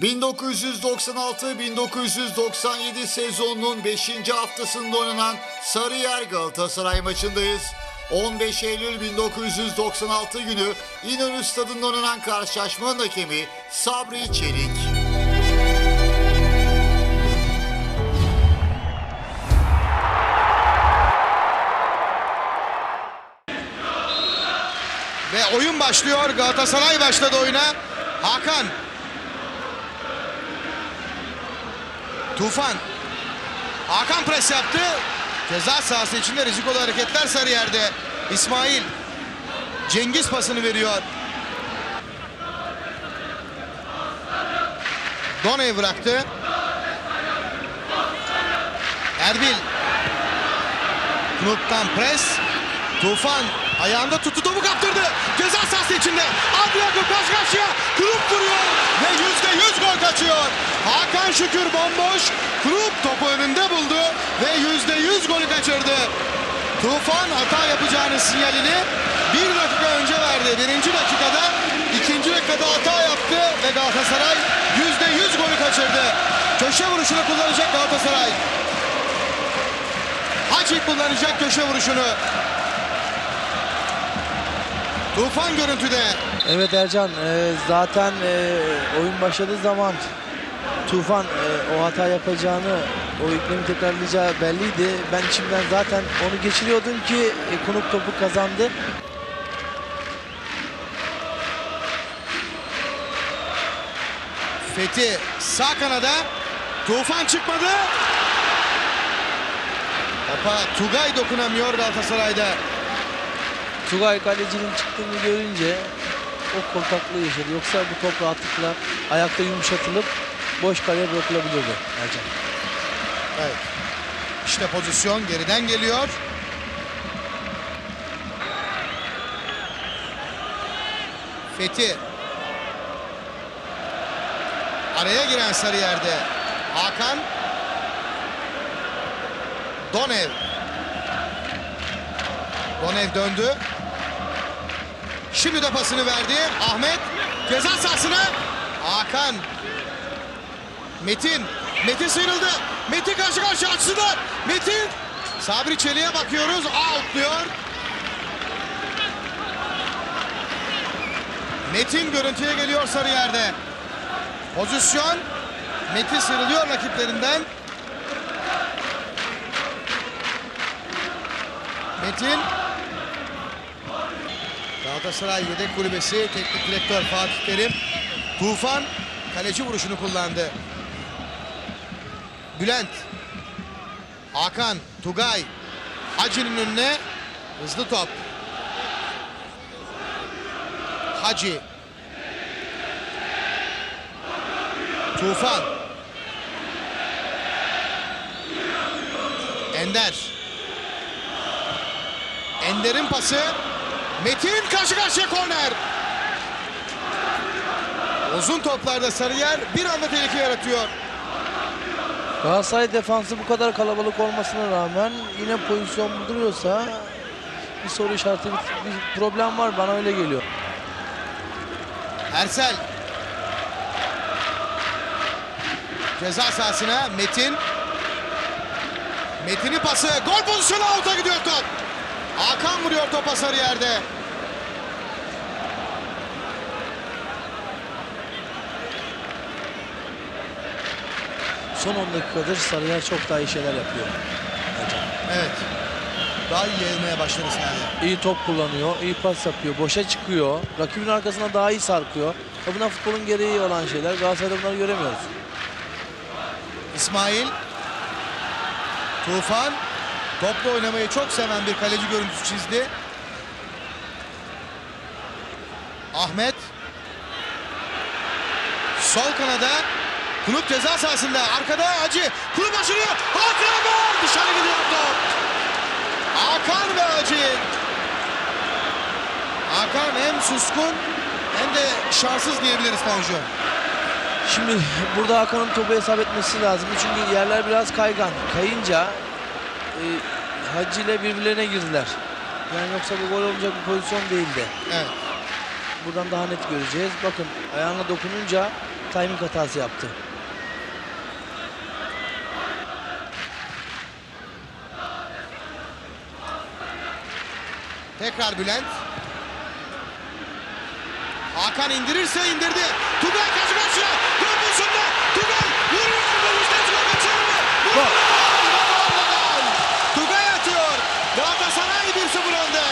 1996-1997 sezonunun 5. haftasında oynanan Sarıyer Galatasaray maçındayız. 15 Eylül 1996 günü İnönü Stadı'nda oynanan karşılaşmanın hakemi Sabri Çelik. Ve oyun başlıyor. Galatasaray başladı oyuna. Hakan. Tufan. Hakan pres yaptı. Ceza sahası içinde rizikolu hareketler sarı yerde. İsmail. Cengiz pasını veriyor. Doney bıraktı. Erbil. Knut'tan pres. Tufan ayağında tuttu topu kaptırdı. Ceza sahası içinde. Adriano karşı karşıya. Krupp vuruyor ve yüzde yüz gol kaçıyor. Hakan Şükür bomboş. Krupp topu önünde buldu ve yüzde yüz golü kaçırdı. Tufan hata yapacağını sinyalini bir dakika önce verdi. Birinci dakikada, ikinci dakikada hata yaptı ve Galatasaray yüzde yüz golü kaçırdı. Köşe vuruşunu kullanacak Galatasaray. Hacı kullanacak köşe vuruşunu. Tufan görüntüde. Evet Ercan e, zaten e, oyun başladığı zaman Tufan e, o hata yapacağını, o yüklemi tekrarlayacağı belliydi. Ben içimden zaten onu geçiriyordum ki e, konuk topu kazandı. Fethi sağ kanada. Tufan çıkmadı. Topa Tugay dokunamıyor Galatasaray'da. Tugay kalecinin çıktığını görünce o korkaklığı yaşadı. Yoksa bu top rahatlıkla ayakta yumuşatılıp boş kaleye bırakılabilirdi Ercan. Evet. İşte pozisyon geriden geliyor. Fethi. Araya giren Sarıyer'de. Hakan. Donev. Donev döndü. Şimdi de pasını verdi. Ahmet ceza sahasına. Hakan. Metin. Metin sıyrıldı. Metin karşı karşıya açtılar. Metin. Sabri Çelik'e bakıyoruz. Out diyor. Metin görüntüye geliyor sarı yerde. Pozisyon. Metin sıyrılıyor rakiplerinden. Metin. Galatasaray yedek kulübesi teknik direktör Fatih Terim. Tufan kaleci vuruşunu kullandı. Bülent. Hakan, Tugay. Hacı'nın önüne hızlı top. Hacı. Tufan. Ender. Ender'in pası. Metin karşı karşıya korner. Uzun toplarda Sarıyer bir anda tehlike yaratıyor. Galatasaray defansı bu kadar kalabalık olmasına rağmen yine pozisyon bulduruyorsa bir soru işareti, bir, problem var bana öyle geliyor. Ersel. Ceza sahasına Metin. Metin'in pası. Gol pozisyonu out'a gidiyor top. Hakan vuruyor topa sarı yerde. Son 10 dakikadır Sarıyer çok daha iyi şeyler yapıyor. Evet. Daha iyi yayılmaya başladı sahaya. İyi top kullanıyor, iyi pas yapıyor, boşa çıkıyor. Rakibin arkasına daha iyi sarkıyor. Ya bunlar futbolun gereği olan şeyler. Galatasaray'da bunları göremiyoruz. İsmail. Tufan. Topla oynamayı çok seven bir kaleci görüntüsü çizdi. Ahmet. Sol kanada. Kulüp ceza sahasında. Arkada Hacı. Kulüp aşırıyor. Hakan gol. Dışarı gidiyor top. Hakan ve Hacı. Hakan hem suskun hem de şanssız diyebiliriz Tanju. Şimdi burada Hakan'ın topu hesap etmesi lazım. Çünkü yerler biraz kaygan. Kayınca e, Hacı ile birbirlerine girdiler. Yani yoksa bu gol olacak bir pozisyon değildi. Evet. Buradan daha net göreceğiz. Bakın ayağına dokununca timing hatası yaptı. Tekrar Bülent. Hakan indirirse indirdi. Tugay karşı karşıya. Gol pozisyonda. Tugay vuruyor. ve yüzden gol kaçırır mı? Gol! Tugay atıyor. Galatasaray 1-0 önde.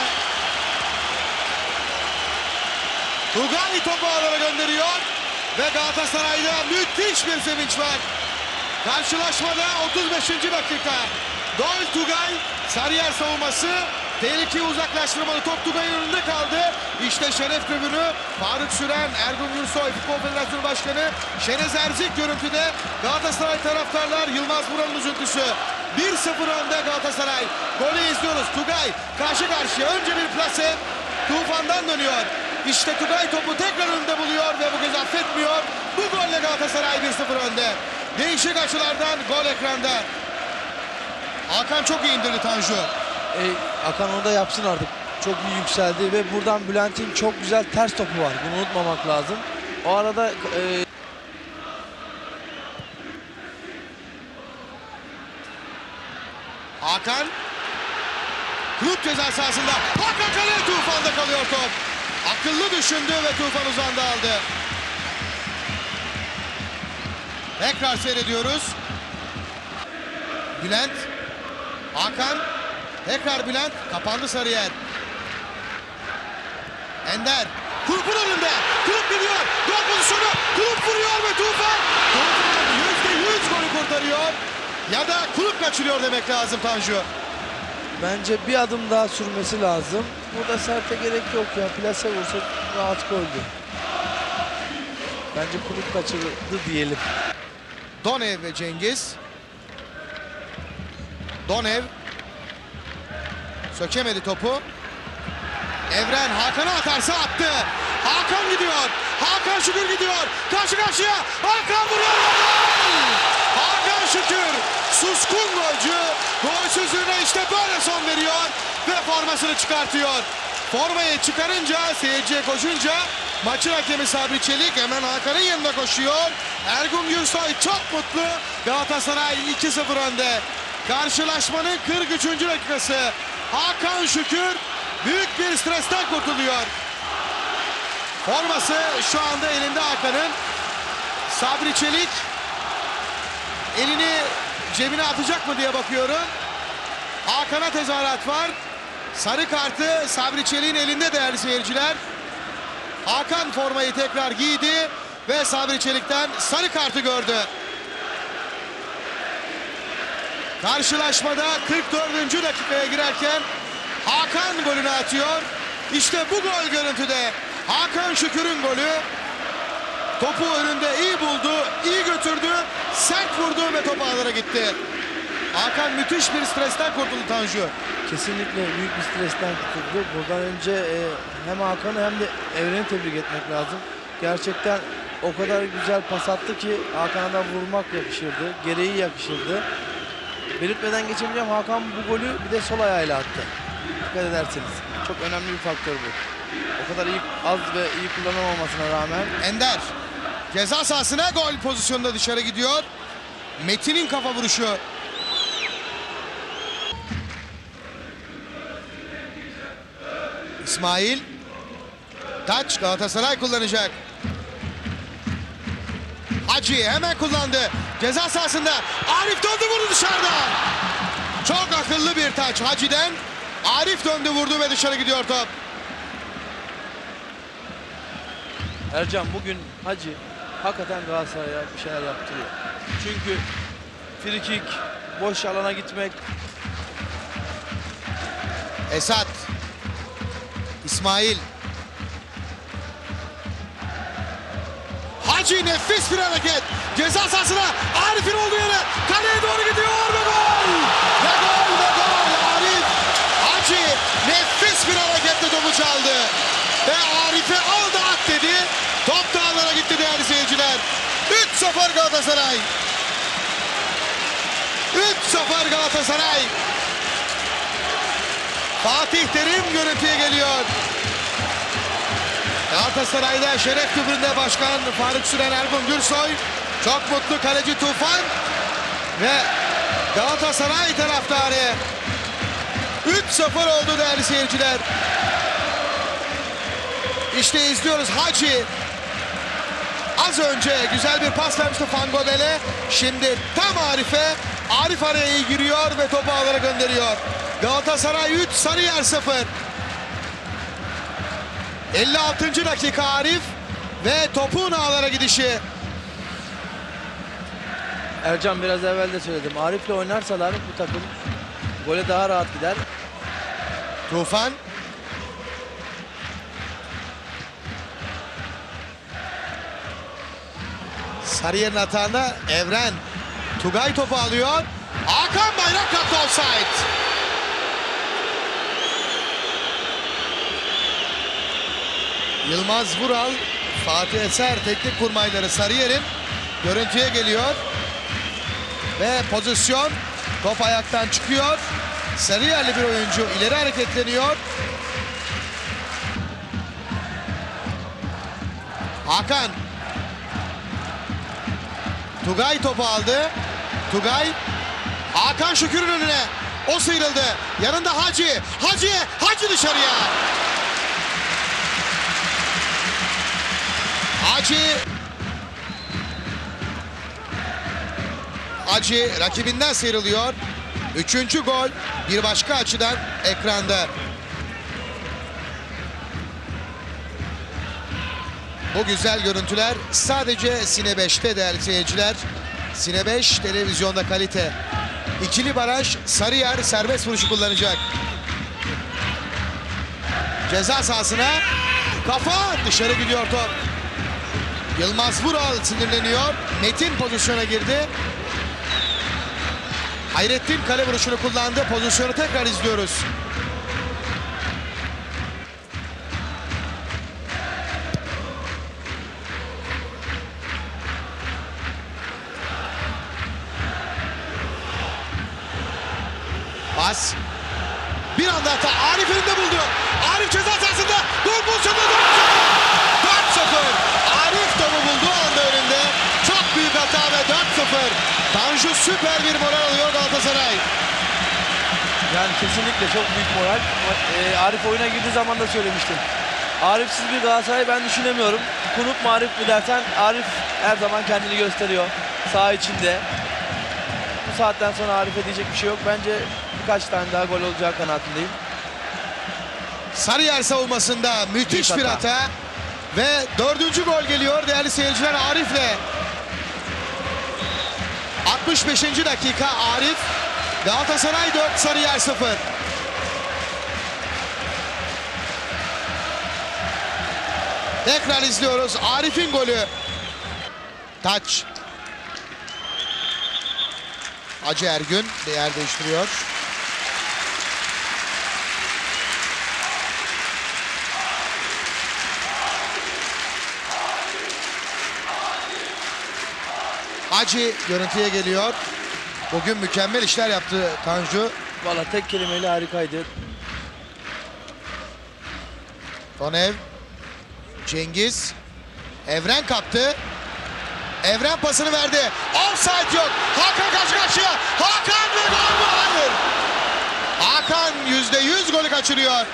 Tugay topu ağlara gönderiyor. Ve Galatasaray'da müthiş bir sevinç var. Karşılaşmada 35. dakika. Gol Tugay, Sarıyer savunması. Tehlikeyi uzaklaştırmalı. Top Tugay'ın önünde kaldı. İşte şeref tribünü. Faruk Süren, Ergun Gürsoy, Futbol Federasyonu Başkanı Şenez Erzik görüntüde. Galatasaray taraftarlar Yılmaz Vural'ın üzüntüsü. 1-0 önde Galatasaray. Golü izliyoruz. Tugay karşı karşıya. Önce bir plase. Tufan'dan dönüyor. İşte Tugay topu tekrar önünde buluyor ve bu kez affetmiyor. Bu golle Galatasaray 1-0 önde. Değişik açılardan gol ekranda. Hakan çok iyi indirdi Tanju. E, Hakan onu da yapsın artık. Çok iyi yükseldi ve buradan Bülent'in çok güzel ters topu var. Bunu unutmamak lazım. O arada e, Hakan. Kulüp ceza sahasında. Hakan kaleye Tufan'da kalıyor top. Akıllı düşündü ve Tufan uzandı aldı. Tekrar seyrediyoruz. Bülent. Hakan. Tekrar Bülent. Kapandı Sarıyer. Ender. Kulüpün önünde. Kulüp gidiyor. Gol pozisyonu. Kulüp vuruyor ve Tufan. Tufan yüzde yüz golü kurtarıyor. Ya da kulüp kaçırıyor demek lazım Tanju. bence bir adım daha sürmesi lazım. Burada serte gerek yok ya. Plase vursa rahat goldü. Bence kulüp kaçırdı diyelim. Donev ve Cengiz. Donev. Sökemedi topu. Evren Hakan'a atarsa attı. Hakan gidiyor. Hakan Şükür gidiyor. Karşı karşıya. Hakan vuruyor. Hakan Şükür. Suskun golcü. Golsüzlüğüne işte böyle son veriyor. Ve formasını çıkartıyor. Formayı çıkarınca seyirciye koşunca maçın hakemi Sabri Çelik hemen Hakan'ın yanına koşuyor. Ergun Gürsoy çok mutlu. Galatasaray 2-0 önde. Karşılaşmanın 43. dakikası. Hakan Şükür büyük bir stresten kurtuluyor. Forması şu anda elinde Hakan'ın. Sabri Çelik elini cebine atacak mı diye bakıyorum. Hakan'a tezahürat var. Sarı kartı Sabri Çelik'in elinde değerli seyirciler. Hakan formayı tekrar giydi ve Sabri Çelik'ten sarı kartı gördü. Karşılaşmada 44. dakikaya girerken Hakan golünü atıyor. İşte bu gol görüntüde Hakan Şükür'ün golü. Topu önünde iyi buldu, iyi götürdü, sert vurdu ve top ağlara gitti. Hakan müthiş bir stresten kurtuldu Tanju. Kesinlikle büyük bir stresten kurtuldu. Buradan önce e, hem Hakan'ı hem de Evren'i tebrik etmek lazım. Gerçekten o kadar güzel pas attı ki Hakan'a vurmak yakışırdı. Gereği yakışırdı. Belirtmeden geçemeyeceğim. Hakan bu golü bir de sol ayağıyla attı. Dikkat ederseniz. Çok önemli bir faktör bu. O kadar iyi, az ve iyi kullanamamasına rağmen Ender ceza sahasına gol pozisyonunda dışarı gidiyor. Metin'in kafa vuruşu. İsmail. Taç Galatasaray kullanacak. Hacı hemen kullandı. Ceza sahasında. Arif döndü vurdu dışarıda. Çok akıllı bir taç Hacı'den. Arif döndü vurdu ve dışarı gidiyor top. Ercan bugün Hacı hakikaten Galatasaray'a bir şeyler yaptırıyor. Çünkü frikik, boş alana gitmek, Esat. İsmail. Hacı nefis bir hareket. Ceza sahasına Arif'in olduğu yere kaleye doğru gidiyor ve gol. Ve gol ve gol. Arif. Hacı nefis bir hareketle topu çaldı. Ve Arif'e al da at dedi. Top dağlara gitti değerli seyirciler. 3-0 Galatasaray. 3-0 Galatasaray. Fatih Terim görüntüye geliyor. Galatasaray'da şeref kübründe başkan Faruk Süren Ergun Gürsoy. Çok mutlu kaleci Tufan. Ve Galatasaray taraftarı 3-0 oldu değerli seyirciler. İşte izliyoruz Hacı. Az önce güzel bir pas vermişti Fangodel'e. Şimdi tam Arif'e. Arif araya giriyor ve topu ağlara gönderiyor. Galatasaray 3, Sarıyer 0. 56. dakika Arif ve topun ağlara gidişi. Ercan biraz evvel de söyledim. Arif'le oynarsalar bu takım gole daha rahat gider. Tufan. Sarıyer'in hatağında Evren. Tugay topu alıyor. Hakan Bayrak kaptı offside. Yılmaz Vural, Fatih Eser teknik kurmayları Sarıyer'in görüntüye geliyor. Ve pozisyon top ayaktan çıkıyor. Sarıyerli bir oyuncu ileri hareketleniyor. Hakan. Tugay topu aldı. Tugay. Hakan Şükür'ün önüne. O sıyrıldı. Yanında Hacı. Hacı. Hacı dışarıya. Hacı. Hacı rakibinden sıyrılıyor. Üçüncü gol bir başka açıdan ekranda. Bu güzel görüntüler sadece Sine 5'te değerli seyirciler. Sine 5 televizyonda kalite. İkili baraj Sarıyer serbest vuruşu kullanacak. Ceza sahasına kafa dışarı gidiyor top. Yılmaz Vural sinirleniyor. Metin pozisyona girdi. Hayrettin kale vuruşunu kullandı. Pozisyonu tekrar izliyoruz. Süper bir moral alıyor Galatasaray. Yani kesinlikle çok büyük moral. Ee, Arif oyuna girdiği zaman da söylemiştim. Arifsiz bir Galatasaray ben düşünemiyorum. Kunut mu Arif mi dersen Arif her zaman kendini gösteriyor. Saha içinde. Bu saatten sonra Arif'e diyecek bir şey yok. Bence birkaç tane daha gol olacağı kanaatindeyim. Sarıyer savunmasında müthiş Büyük bir hata. hata. Ve dördüncü gol geliyor değerli seyirciler Arif'le. 65. dakika Arif. Galatasaray 4, Sarıyer 0. Tekrar izliyoruz. Arif'in golü. Taç. Hacı Ergün yer değiştiriyor. Hacı görüntüye geliyor. Bugün mükemmel işler yaptı Tanju. Valla tek kelimeyle harikaydı. Tonev. Cengiz. Evren kaptı. Evren pasını verdi. Offside yok. Hakan karşı karşıya. Hakan ve gol mü? Hayır. Hakan yüzde yüz golü kaçırıyor.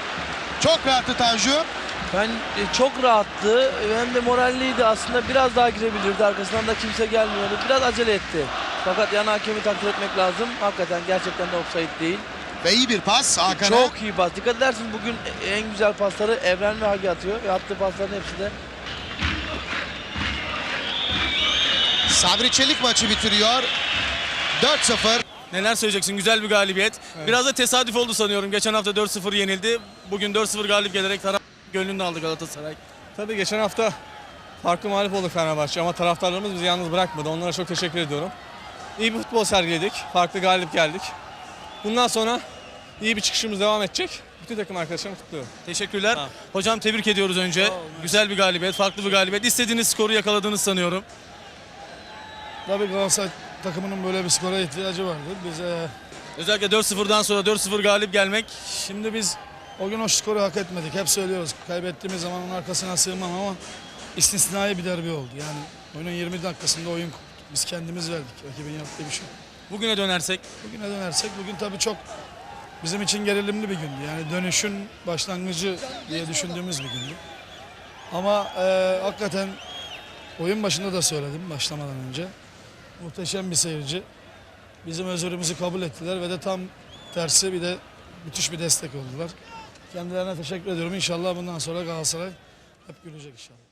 Çok rahattı Tanju. Ben e, çok rahattı hem de moralliydi. Aslında biraz daha girebilirdi. Arkasından da kimse gelmiyordu. Biraz acele etti. Fakat yan hakemi takdir etmek lazım. Hakikaten gerçekten de offside değil. Ve iyi bir pas Hakan'a. Çok iyi pas. Dikkat edersin bugün en güzel pasları Evren ve Hagi atıyor. Ve attığı pasların hepsi de Sabri Çelik maçı bitiriyor. 4-0. Neler söyleyeceksin? Güzel bir galibiyet. Biraz da tesadüf oldu sanıyorum. Geçen hafta 4-0 yenildi. Bugün 4-0 galip gelerek taraf gönlünü aldı Galatasaray. Tabii geçen hafta farklı mağlup olduk Fenerbahçe ama taraftarlarımız bizi yalnız bırakmadı. Onlara çok teşekkür ediyorum. İyi bir futbol sergiledik. Farklı galip geldik. Bundan sonra iyi bir çıkışımız devam edecek. Bütün takım arkadaşlarımı kutluyorum. Teşekkürler. Hocam tebrik ediyoruz önce. Güzel bir galibiyet, farklı bir galibiyet. İstediğiniz skoru yakaladığınız sanıyorum. Tabii Galatasaray takımının böyle bir skora ihtiyacı vardı. Biz e, Özellikle 4-0'dan sonra 4-0 galip gelmek şimdi biz O gün o skoru hak etmedik. Hep söylüyoruz. Kaybettiğimiz zaman onun arkasına sığmam ama istisnai bir derbi oldu. Yani oyunun 20 dakikasında oyun. Biz kendimiz verdik. Rakibin yaptığı bir şey. Bugüne dönersek Bugüne dönersek bugün tabii çok bizim için gerilimli bir gündü. Yani dönüşün başlangıcı diye düşündüğümüz bir gündü. Ama e, hakikaten oyun başında da söyledim başlamadan önce. Muhteşem bir seyirci. Bizim özürümüzü kabul ettiler ve de tam tersi bir de müthiş bir destek oldular. Kendilerine teşekkür ediyorum. İnşallah bundan sonra Galatasaray hep gülecek inşallah.